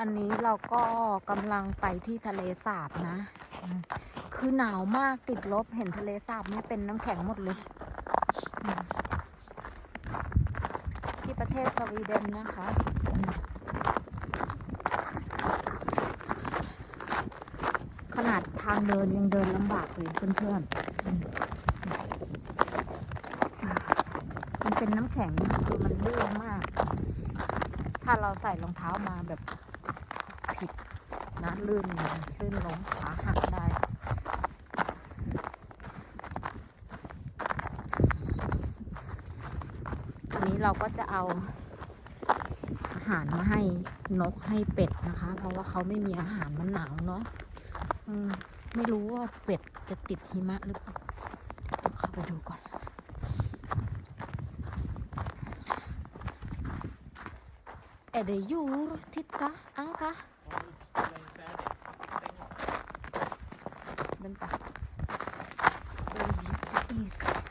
อันนี้เราก็กำลังไปที่ทะเลสาบนะ คือหนาวมากติดลบเห็นทะเลสาบเนี่ยเป็นน้ำแข็งหมดเลย ที่ประเทศสวีเดนนะคะ ขนาดทางเดินยังเดินลำบากเลยเพื่อนๆ มันเป็นน้ำแข็งคือมันลื่นมาก ถ้าเราใส่รองเท้ามาแบบ ผิดนะลื่นลยลื่นล้มขาหักได้ทีนี้เราก็จะเอาอาหารมาให้นกให้เป็ดนะคะ เพราะว่าเขาไม่มีอาหารมันหนาวเนาะไม่รู้ว่าเป็ดจะติดหิมะหรือเปล่าต้องเข้าไปดูก่อน Är det djur? Titta, Doon pa. Where it is.